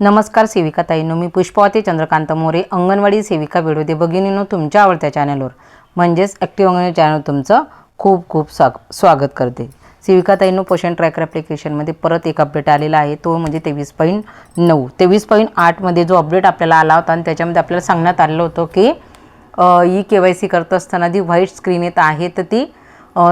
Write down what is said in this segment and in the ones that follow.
नमस्कार सेविका ताईंनो मी पुष्पावती चंद्रकांत मोरे अंगणवाडी सेविका व्हिडिओ भगिनीनो तुमच्या आवडत्या चॅनलवर म्हणजेच ॲक्टिव्ह अंगणवाडी चॅनल तुमचं खूप खूप स्वाग स्वागत करते. सेविका ताईंनो पोषण ट्रॅकर ॲप्लिकेशनमध्ये परत एक अपडेट आलेला आहे. तो म्हणजे तेवीस पॉईंट नऊ. तेवीस पॉईंट आठमध्ये जो अपडेट आपल्याला आला होता आणि त्याच्यामध्ये आपल्याला सांगण्यात आलेलं होतं की ई के वाय सी करत असताना जी व्हाईट स्क्रीन येत आहे तर ती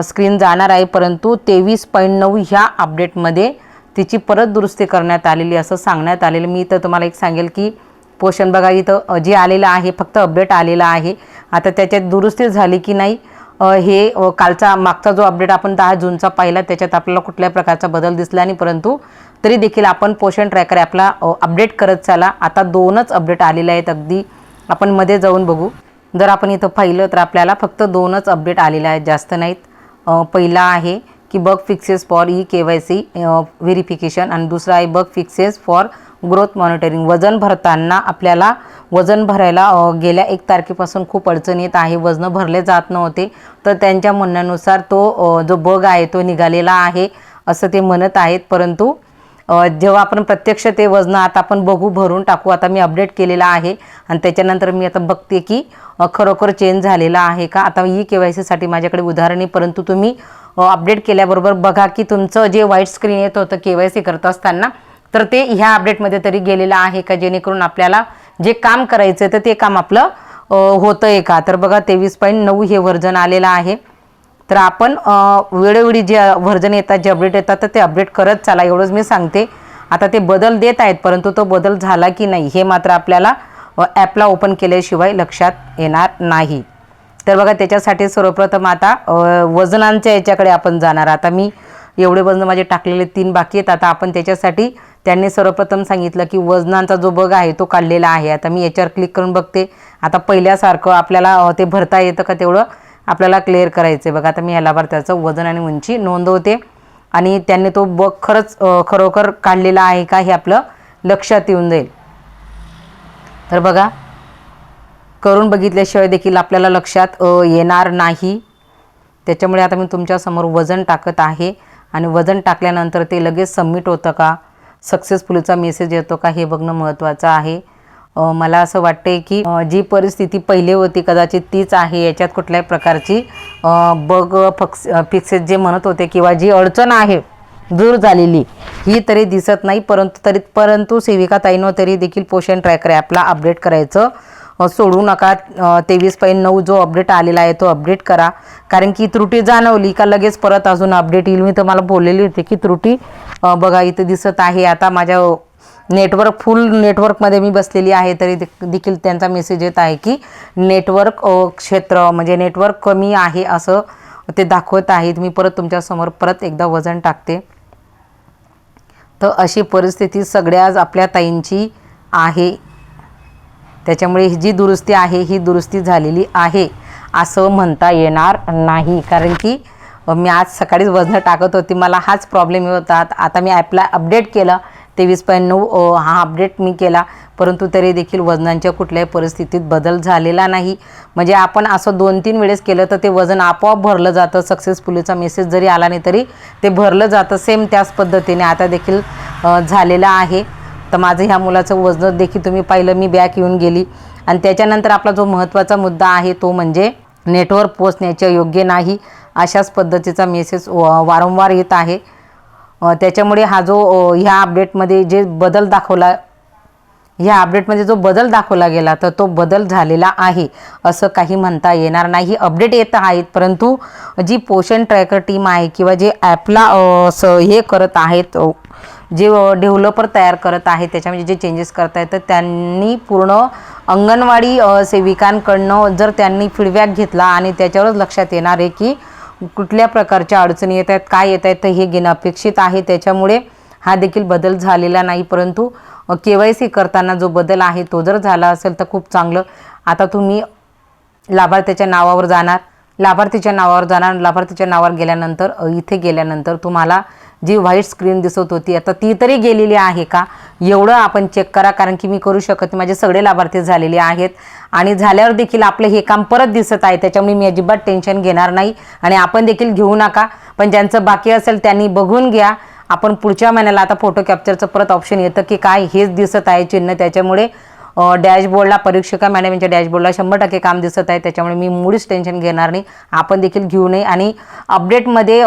स्क्रीन जाणार आहे. परंतु तेवीस पॉईंट नऊ ह्या अपडेटमध्ये तिची परत दुरुस्ती करण्यात आलेली असं सांगण्यात आलेलं मी तर तुम्हाला एक सांगेल की पोषण बघा इथं जे आलेलं आहे फक्त अपडेट आलेला आहे. आता त्याच्यात दुरुस्ती झाली की नाही हे कालचा मागचा जो अपडेट आपण दहा जूनचा पाहिला त्याच्यात आपल्याला कुठल्याही प्रकारचा बदल दिसला नाही परंतु तरी देखील आपण पोषण ट्रॅकर ॲपला अपडेट करत चाला. आता दोनच अपडेट आलेले आहेत अगदी. आपण मध्ये जाऊन बघू. जर आपण इथं पाहिलं तर आपल्याला फक्त दोनच अपडेट आलेले आहेत जास्त नाहीत. पहिला आहे की bug fixes for E K Y C verification आणि दुसरा आहे bug fixes for growth monitoring वजन भरताना आपल्याला वजन भरायला गेल्या एक तारखेपासून खूप अडचण येत आहे. वजनं भरले जात नव्हते. तर त्यांच्या म्हणण्यानुसार तो जो बग आहे तो निघालेला आहे असं ते म्हणत आहेत. परंतु जेव्हा आपण प्रत्यक्ष ते वजन आता आपण बघू भरून टाकू. आता मी अपडेट केलेला आहे आणि त्याच्यानंतर मी आता बघते की खरोखर चेंज झालेला आहे का? आता ई के वाय सीसाठी माझ्याकडे उदाहरण आहे परंतु तुम्ही अपडेट केल्याबरोबर बघा की तुमचं जे व्हाईट स्क्रीन येत होतं के वाय सी करत असताना तर ते ह्या अपडेटमध्ये तरी गेलेलं आहे का? जेणेकरून आपल्याला जे काम करायचं तर ते काम आपलं होतं आहे का? तर बघा तेवीस पॉईंट नऊ हे व्हर्जन आलेलं आहे. तर आपण वेळोवेळी जे व्हर्जन येतात जे अपडेट येतात तर ते अपडेट करत चाला. एवढंच मी सांगते. आता ते बदल देत आहेत परंतु तो बदल झाला की नाही हे मात्र आपल्याला ॲपला ओपन केल्याशिवाय लक्षात येणार नाही. तर बघा त्याच्यासाठी सर्वप्रथम आता वजनांच्या याच्याकडे आपण जाणार. आता मी एवढे वजन माझे टाकलेले तीन बाकी आहेत. आता आपण त्याच्यासाठी त्यांनी सर्वप्रथम सांगितलं की वजनांचा जो बग आहे तो काढलेला आहे. आता मी याच्यावर क्लिक करून बघते. आता पहिल्यासारखं आपल्याला ते भरता येतं का तेवढं? आपल्याला क्लिअर करायचं आहे बघा आता मी ह्या लाभार्थ्याचं वजन आणि उंची नोंदवते. आणि त्यांनी तो बग खरंच खरोखर काढलेला आहे का हे आपलं लक्षात येऊन जाईल. तर बघा करून बघितल्याशिवाय देखील आपल्याला लक्षात येणार नाही. त्याच्यामुळे आता मी तुमच्यासमोर वजन टाकत आहे. आणि वजन टाकल्यानंतर ते लगेच सबमिट होतं का? सक्सेसफुलीचा मेसेज येतो का? हे बघणं महत्त्वाचं आहे. मला असं वाटते की जी परिस्थिती पहिले होती कदाचित तीच आहे. याच्यात कुठल्याही प्रकारची बग फक्स फिक्सेस जे म्हणत होते किंवा जी अडचण आहे दूर झालेली ही तरी दिसत नाही. परंतु तरी परंतु सेविका ताईनं तरी देखील पोषण ट्रॅकर ॲपला अपडेट करायचं सोडू नका. तेवीस पॉईंट नऊ जो अपडेट आलेला आहे तो अपडेट करा. कारण की त्रुटी जाणवली का लगेच परत अजून अपडेट येईल. मी तुम्हाला बोललेली होती की त्रुटी बघा इथं दिसत आहे. आता माझ्या नेटवर्क फुल नेटवर्कमध्ये मी बसलेली आहे तरी दे- देखील त्यांचा मेसेज येत आहे की नेटवर्क क्षेत्र म्हणजे नेटवर्क कमी आहे असं ते दाखवत आहेत. मी परत तुमच्यासमोर परत एकदा वजन टाकते. तर अशी परिस्थिती सगळ्याच आपल्या ताईंची आहे. त्याच्यामुळे जी दुरुस्ती आहे ही दुरुस्ती झालेली आहे असं म्हणता येणार नाही. कारण की मी आज सकाळीच वजनं टाकत होती. मला हाच प्रॉब्लेम येत होता. आता मी ॲपला अपडेट केलं. तेवीस पॉईंट नऊ हा अपडेट मी केला. परंतु तरी देखील वजनांच्या कुठल्याही परिस्थितीत बदल झालेला नाही. म्हणजे आपण असं दोन तीन वेळेस केलं तर ते वजन आपोआप भरलं जातं. सक्सेसफुलीचा मेसेज जरी आला नाही तरी ते भरलं जातं. सेम त्याच पद्धतीने आता देखील झालेलं आहे. तर माझं ह्या मुलाचं वजन देखील तुम्ही पाहिलं मी बॅक येऊन गेली. आणि त्याच्यानंतर आपला जो महत्त्वाचा मुद्दा आहे तो म्हणजे नेटवर्क पोचण्याच्या योग्य नाही अशाच पद्धतीचा मेसेज वारंवार येत आहे. त्याच्यामुळे हा जो ह्या अपडेटमध्ये जे बदल दाखवला ह्या अपडेटमध्ये जो बदल दाखवला गेला तर तो बदल झालेला आहे असं काही म्हणता येणार नाही. अपडेट येत आहेत परंतु जी पोषण ट्रॅकर टीम आहे किंवा जे ॲपला स हे करत आहेत जे डेव्हलपर तयार करत आहेत त्याच्यामध्ये जे चेंजेस करत आहेत तर त्यांनी पूर्ण अंगणवाडी सेविकांकडनं जर त्यांनी फीडबॅक घेतला आणि त्याच्यावरच लक्षात येणार आहे की कुठल्या प्रकारच्या अडचणी येत आहेत काय येत आहेत तर हे घेणं अपेक्षित आहे. त्याच्यामुळे हा देखील बदल झालेला नाही परंतु के वाय सी करताना जो बदल आहे तो जर झाला असेल तर खूप चांगलं. आता तुम्ही लाभार्थ्याच्या नावावर जाणार लाभार्थीच्या नावावर जाणार लाभार्थीच्या नावावर गेल्यानंतर इथे गेल्यानंतर तुम्हाला जी व्हाईट स्क्रीन दिसत होती आता ती तरी गेलेली आहे का? एवढं आपण चेक करा कारण की मी करू शकत माझे सगळे लाभार्थी झालेले आहेत. आणि झाल्यावर देखील आपलं हे काम परत दिसत आहे. त्याच्यामुळे मी अजिबात टेन्शन घेणार नाही. आणि आपण देखील घेऊ नका. पण ज्यांचं बाकी असेल त्यांनी बघून घ्या. आपण पुढच्या महिन्याला आता फोटो कॅप्चरचं परत ऑप्शन येतं की काय? हेच दिसत आहे चिन्ह. त्याच्यामुळे डॅशबोर्डला परीक्षिका मॅडम यांच्या डॅशबोर्डला शंभर टक्के काम दिसत आहे. त्याच्यामुळे मी मुळीच टेन्शन घेणार नाही. आपण देखील घेऊ नये. आणि अपडेटमध्ये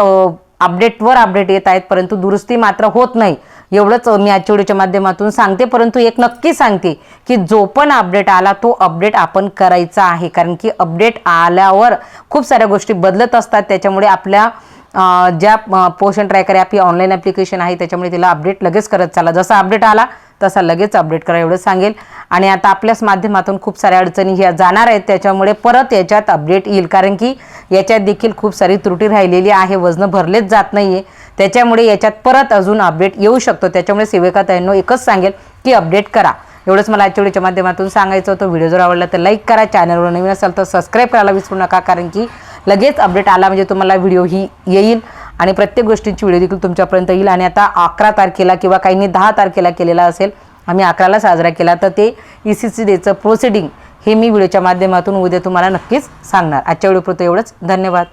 अपडेटवर अपडेट येत आहेत परंतु दुरुस्ती मात्र होत नाही. एवढंच मी आजच्या व्हिडिओच्या माध्यमातून सांगते परंतु एक नक्की सांगते की जो पण अपडेट आला तो अपडेट आपण करायचा आहे. कारण की अपडेट आल्यावर खूप साऱ्या गोष्टी बदलत असतात. त्याच्यामुळे आपल्या ज्या पोषण ट्रॅकर आपली ऑनलाईन ॲप्लिकेशन आहे त्याच्यामुळे तिला अपडेट लगेच करत चाला. जसा अपडेट आला तसा लगेच अपडेट करा एवढं सांगेल. आणि आता आपल्याच माध्यमातून खूप साऱ्या अडचणी ह्या जाणार आहेत त्याच्यामुळे परत याच्यात अपडेट येईल. कारण की याच्यात देखील खूप सारी त्रुटी राहिलेली आहे वजनं भरलेच जात नाही आहे त्याच्यामुळे याच्यात परत अजून अपडेट येऊ शकतो. त्याच्यामुळे सेविकाताईंनो एकच सांगेल की अपडेट करा. एवढंच मला आजच्या व्हिडिओच्या माध्यमातून सांगायचं होतं. व्हिडिओ जर आवडला तर लाईक करा. चॅनलवर नवीन असाल तर सबस्क्राईब करायला विसरू नका. कारण की लगेच अपडेट आला म्हणजे तुम्हाला व्हिडिओ ही येईल. आणि प्रत्येक गोष्टींची व्हिडिओ देखील तुमच्यापर्यंत येईल. आणि आता अकरा तारखेला किंवा काहींनी दहा तारखेला केलेला असेल आम्ही अकराला साजरा केला तर ते ई सी सी डेचं प्रोसिडिंग हे मी व्हिडिओच्या माध्यमातून उद्या तुम्हाला नक्कीच सांगणार. आजच्या व्हिडिओपुरतं एवढंच. धन्यवाद.